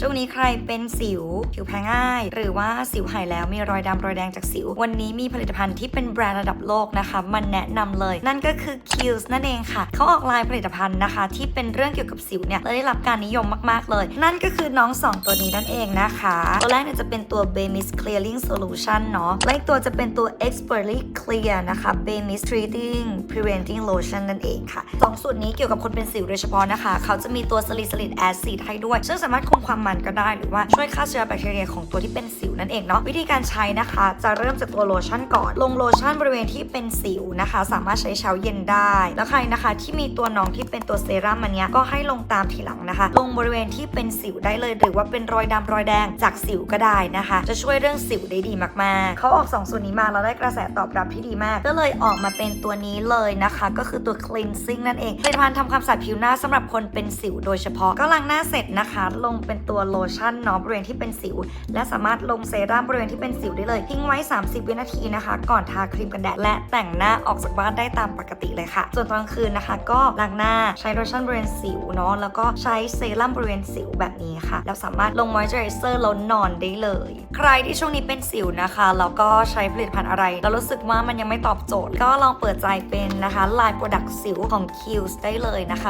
ช่วงนี้ใครเป็นสิว ผิวแพ้ง่าย หรือว่าสิวหายแล้วมีรอยดำรอยแดงจากสิว วันนี้มีผลิตภัณฑ์ที่เป็นแบรนด์ระดับโลกนะคะ มันแนะนำเลย นั่นก็คือ Kills นั่นเองค่ะ เขาออกไลน์ผลิตภัณฑ์นะคะ ที่เป็นเรื่องเกี่ยวกับสิวเนี่ยได้รับการนิยมมาก ๆ เลย นั่นก็คือน้อง 2 ตัวนี้นั่นเองนะคะ ตัวแรกเนี่ยจะเป็นตัว b a m i s Clearing Solution เนาะและอีกตัวจะเป็นตัว Expertly Clear นะคะ b a m i s Treating Preventing Lotion นั่นเองค่ะสองสูตรนี้เกี่ยวกับคนเป็นสิวโดยเฉพาะนะคะ เขาจะมีตัว Salicylic Acid ให้ด้วยซึ่งสามารถคุมความมันก็ได้หรือว่าช่วยฆ่าเชื้อแบคทีเรียของตัวที่เป็นสิวนั่นเองเนาะวิธีการใช้นะคะ จะเริ่มจากตัวโลชั่นก่อน ลงโลชั่นบริเวณที่เป็นสิวนะคะ สามารถใช้เช้าเย็นได้ แล้วใครนะคะ ที่มีตัวน้องที่เป็นตัวเซรั่มอันเนี้ยก็ให้ลงตามทีหลังนะคะ ลงบริเวณที่เป็นสิวได้เลย หรือว่าเป็นรอยดำรอยแดงจากสิวก็ได้นะคะ จะช่วยเรื่องสิวได้ดีมากๆเขาออกสองส่วนนี้มาแล้วได้กระแสตอบรับที่ดีมาก ก็เลยออกมาเป็นตัวนี้เลยนะคะ ก็คือตัว cleansing นั่นเองผลิตภัณฑ์ทำความสะอาดผิวหน้าสำหรับคนเป็นสิวโดยเฉพาะก็ล้างหน้าเสร็จนะคะ ลงเป็นตัวัวโลชั่นเนาะบริเวณที่เป็นสิว และสามารถลงเซรั่มบริเวณที่เป็นสิวได้เลย ทิ้งไว้ 30 วินาทีนะคะ ก่อนทาครีมกันแดดและแต่งหน้าออกจากบ้านได้ตามปกติเลยค่ะ ส่วนตอนกลางคืนนะคะ ก็ล้างหน้าใช้โลชั่นบริเวณสิวเนาะแล้วก็ใช้เซรั่มบริเวณสิวแบบนี้ค่ะ แล้วสามารถลงมอยเจอไรเซอร์แล้วนอนได้เลย ใครที่ช่วงนี้เป็นสิวนะคะแล้วก็ใช้ผลิตภัณฑ์อะไรแล้วรู้สึกว่ามันยังไม่ตอบโจทย์ ก็ลองเปิดใจเป็นนะคะลายโปรดักต์สิวของ Kills ได้เลยนะคะ